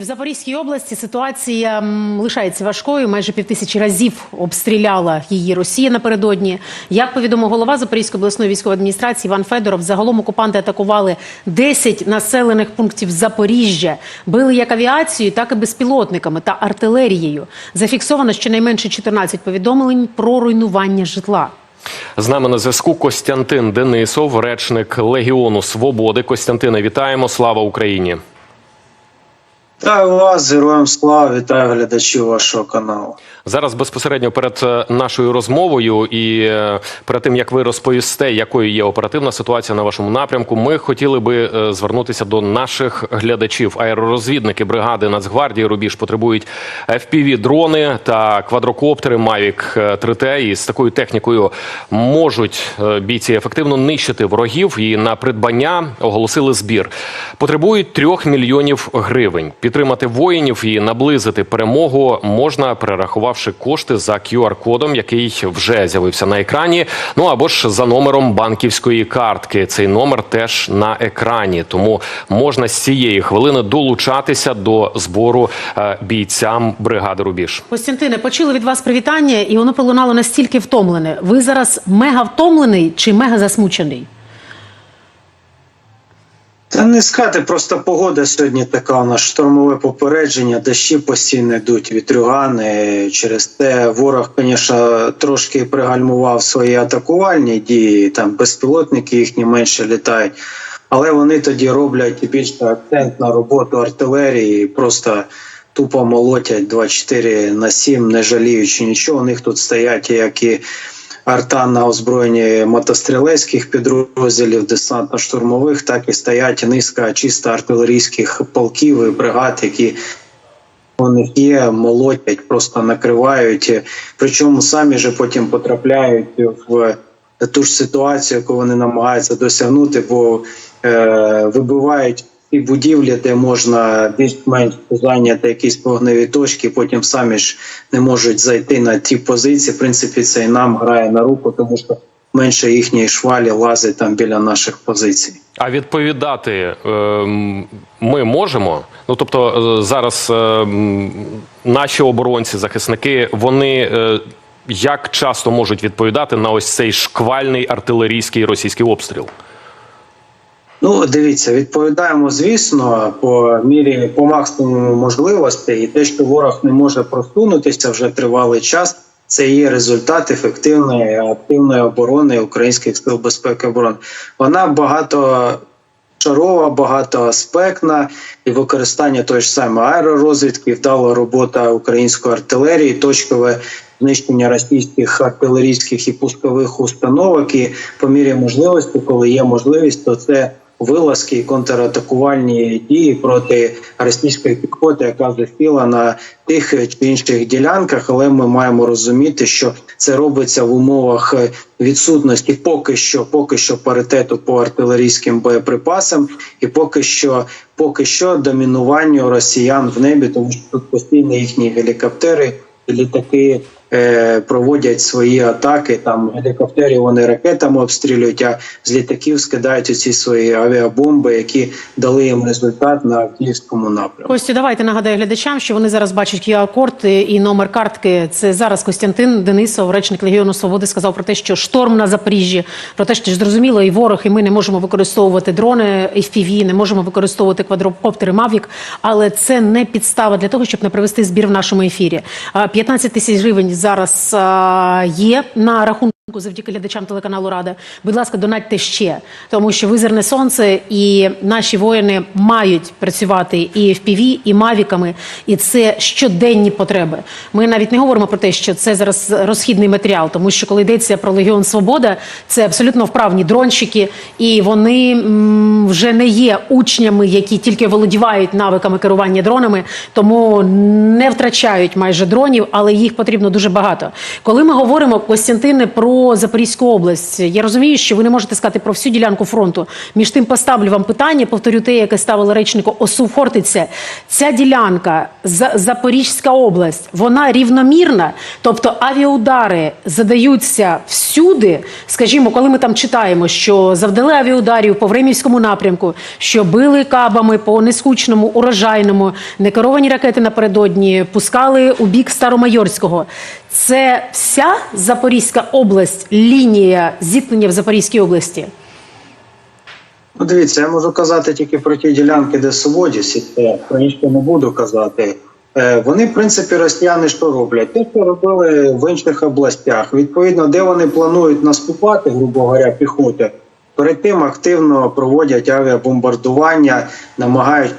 В Запорізькій області ситуація лишається важкою. Майже півтисячі разів обстріляла її Росія напередодні. Як повідомив голова Запорізької обласної військової адміністрації Іван Федоров, загалом окупанти атакували 10 населених пунктів Запоріжжя. Били як авіацією, так і безпілотниками та артилерією. Зафіксовано щонайменше 14 повідомлень про руйнування житла. З нами на зв'язку Костянтин Денисов, речник Легіону Свободи. Костянтине, вітаємо! Слава Україні! Вітаю вас, героям слава, вітаю глядачів вашого каналу. Зараз безпосередньо перед е, нашою розмовою і е, перед тим як ви розповісте, якою є оперативна ситуація на вашому напрямку, ми хотіли би е, звернутися до наших глядачів. Аеророзвідники бригади Нацгвардії Рубіж потребують fpv дрони та квадрокоптери Mavic 3T. І з такою технікою можуть бійці ефективно нищити ворогів. І на придбання оголосили збір. Потребують трьох мільйонів гривень. Підтримати воїнів і наблизити перемогу можна, перерахувавши кошти за QR-кодом, який вже з'явився на екрані. Ну або ж за номером банківської картки. Цей номер теж на екрані. Тому можна з цієї хвилини долучатися до збору е, бійцям бригади Рубіж. Костянтине, почули від вас привітання, і воно пролунало настільки втомлене. Ви зараз мега втомлений чи мега засмучений? Та не скати, просто погода сьогодні така у нас штормове попередження, дощі постійно йдуть, вітрюгани. Через те ворог, звісно, трошки пригальмував свої атакувальні дії, там безпілотники їхні менше літають. Але вони тоді роблять більше акцент на роботу артилерії, просто тупо молотять 24 на 7, не жаліючи нічого. У них тут стоять як і арта на озброєнні мотострілецьких підрозділів, десантно-штурмових, так і стоять низка чисто артилерійських полків і бригад, які у них є, молотять, просто накривають. Причому самі же потім потрапляють в ту ж ситуацію, яку вони намагаються досягнути, бо е, вибивають ті будівлі, де можна більш-менш зайняти якісь вогневі точки, потім самі ж не можуть зайти на ті позиції. В принципі, це і нам грає на руку, тому що менше їхньої швалі лазить там біля наших позицій. А відповідати е, ми можемо. Ну тобто е, зараз е, наші оборонці, захисники, вони як часто можуть відповідати на ось цей шквальний артилерійський російський обстріл? Ну, дивіться, відповідаємо, звісно, по мірі по максимуму можливостей, і те, що ворог не може просунутися вже тривалий час. Це є результат ефективної активної оборони українських сил безпеки оборони. Вона багато шарова, багатоаспектна і використання тої ж самої аеророзвідки, вдала робота української артилерії, точкове знищення російських артилерійських і пускових установок. І по мірі можливості, коли є можливість, то це вилазки і контратакувальні дії проти російської піхоти, яка засіла на тих чи інших ділянках. Але ми маємо розуміти, що це робиться в умовах відсутності поки що, поки що паритету по артилерійським боєприпасам, і поки що, поки що домінуванню росіян в небі, тому що тут постійно їхні гелікоптери, літаки. Е, Проводять свої атаки там гелікоптерів вони ракетами обстрілюють, а з літаків скидають ці свої авіабомби, які дали їм результат на київському напрямку. Костю, давайте нагадаю глядачам, що вони зараз бачать QR-код і номер картки. Це зараз Костянтин Денисов, речник Легіону Свободи, сказав про те, що шторм на Запоріжжі, про те, що зрозуміло, і ворог, і ми не можемо використовувати дрони FPV, не можемо використовувати квадрокоптери Mavic, але це не підстава для того, щоб не провести збір в нашому ефірі. А, 15 тисяч гривень зараз є на рахунку. Завдяки глядачам телеканалу Рада, будь ласка, донатьте ще, тому що визирне сонце і наші воїни мають працювати і FPV, і мавіками, і це щоденні потреби. Ми навіть не говоримо про те, що це зараз розхідний матеріал, тому що коли йдеться про Легіон Свобода, це абсолютно вправні дронщики, і вони вже не є учнями, які тільки володівають навиками керування дронами, тому не втрачають майже дронів, але їх потрібно дуже багато. Коли ми говоримо Костянтине про Запорізьку область. Я розумію, що ви не можете сказати про всю ділянку фронту. Між тим поставлю вам питання, повторю те, яке ставила речнику ОСУ Хортиця. Ця ділянка За- Запорізька область, вона рівномірна, тобто авіаудари задаються всюди. Скажімо, коли ми там читаємо, що завдали авіаударів по Времівському напрямку, що били кабами по нескучному, урожайному, некеровані ракети напередодні пускали у бік Старомайорського. Це вся Запорізька область, лінія зіткнення в Запорізькій області. Ну, дивіться, я можу казати тільки про ті ділянки, де Свободіс, і це про інші не буду казати. Е, Вони, в принципі, росіяни що роблять? Те, що робили в інших областях. Відповідно, де вони планують наступати, грубо говоря, піхоти, перед тим активно проводять авіабомбардування, намагають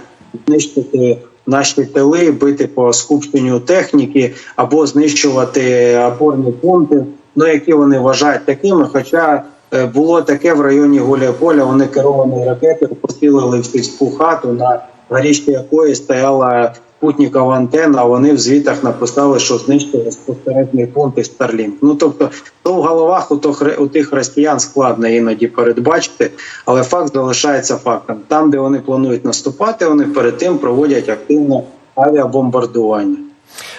знищити наші тили, бити по скупченню техніки або знищувати опорні пункти, ну які вони вважають такими. Хоча е, було таке в районі Гуляполя, вони керовані ракети посілили в сільську хату, на горішці якої стояла спутникова антенна, а вони в звітах написали, що знищили спостережний пункт і Starlink. Ну тобто, то в головах у, то у тих росіян складно іноді передбачити, але факт залишається фактом. Там, де вони планують наступати, вони перед тим проводять активне авіабомбардування.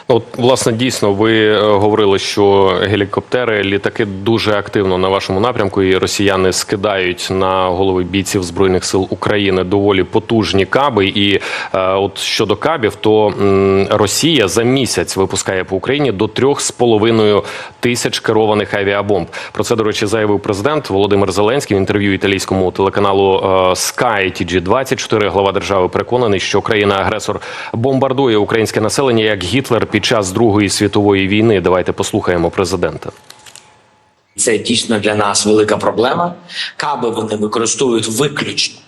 Ну, от, власне, дійсно, ви е, говорили, що гелікоптери, літаки дуже активно на вашому напрямку, і росіяни скидають на голови бійців збройних сил України доволі потужні каби. І е, от щодо кабів, то м, Росія за місяць випускає по Україні до трьох з половиною тисяч керованих авіабомб. Про це, до речі, заявив президент Володимир Зеленський в інтерв'ю італійському телеканалу е, Sky TG24. Глава держави переконаний, що країна-агресор бомбардує українське населення як Гітлер під час Другої світової війни. Давайте послухаємо президента. Це дійсно для нас велика проблема. Каби вони використовують виключно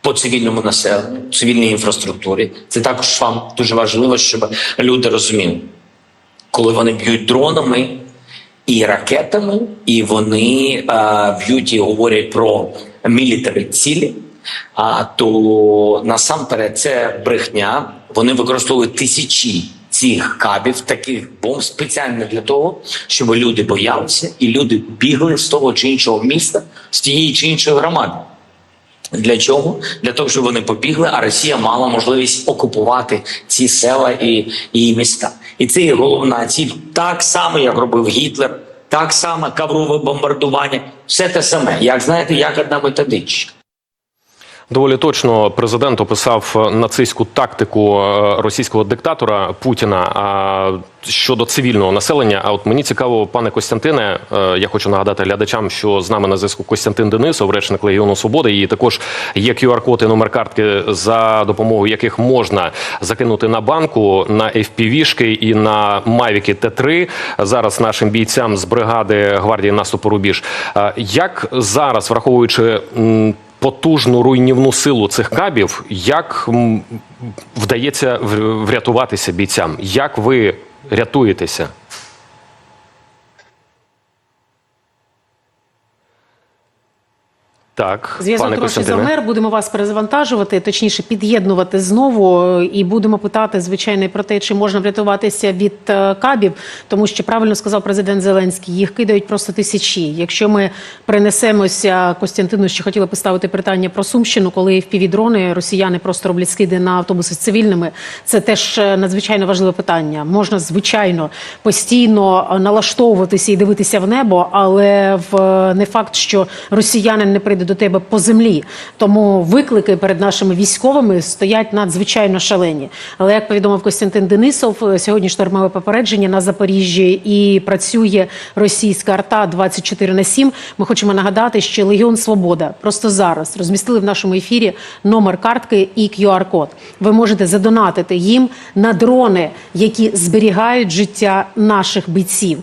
по цивільному населенню, цивільній інфраструктурі. Це також вам дуже важливо, щоб люди розуміли, коли вони б'ють дронами і ракетами, і вони е, б'ють і говорять про мілітарі цілі. А то насамперед це брехня. Вони використовують тисячі цих кабів, таких бомб спеціально для того, щоб люди боялися і люди бігли з того чи іншого міста, з тієї чи іншої громади. Для чого? Для того, щоб вони побігли, а Росія мала можливість окупувати ці села і, і міста. І це є головна ціль, так само, як робив Гітлер, так само каврове бомбардування, все те саме. Як знаєте, як одна методичка. Доволі точно президент описав нацистську тактику е, російського диктатора Путіна щодо цивільного населення. А от мені цікаво, пане Костянтине, е, я хочу нагадати глядачам, що з нами на зв'язку Костянтин Денисов, речник Легіону Свободи. І також є QR-код і номер картки, за допомогою яких можна закинути на банку на FPV-шки і на Mavic Т3 зараз нашим бійцям з бригади гвардії наступу Рубіж. Е, Як зараз, враховуючи потужну руйнівну силу цих кабів, як вдається врятуватися бійцям? Як ви рятуєтеся? Так, Зв'язок трошки Костянтине. будемо вас перезавантажувати, точніше під'єднувати знову, і будемо питати звичайно про те, чи можна врятуватися від е, кабів, тому що правильно сказав президент Зеленський, їх кидають просто тисячі. Якщо ми перенесемося, Костянтину ще хотіла поставити питання про Сумщину, коли в дрони росіяни просто роблять скиди на автобуси з цивільними. Це теж е, надзвичайно важливе питання. Можна звичайно постійно налаштовуватися і дивитися в небо, але в е, не факт, що росіянин не прийде до тебе по землі. Тому виклики перед нашими військовими стоять надзвичайно шалені. Але як повідомив Костянтин Денисов, сьогодні штормове попередження на Запоріжжі і працює російська арта 24 на 7. Ми хочемо нагадати, що Легіон Свобода просто зараз розмістили в нашому ефірі номер картки і QR-код. Ви можете задонатити їм на дрони, які зберігають життя наших бійців.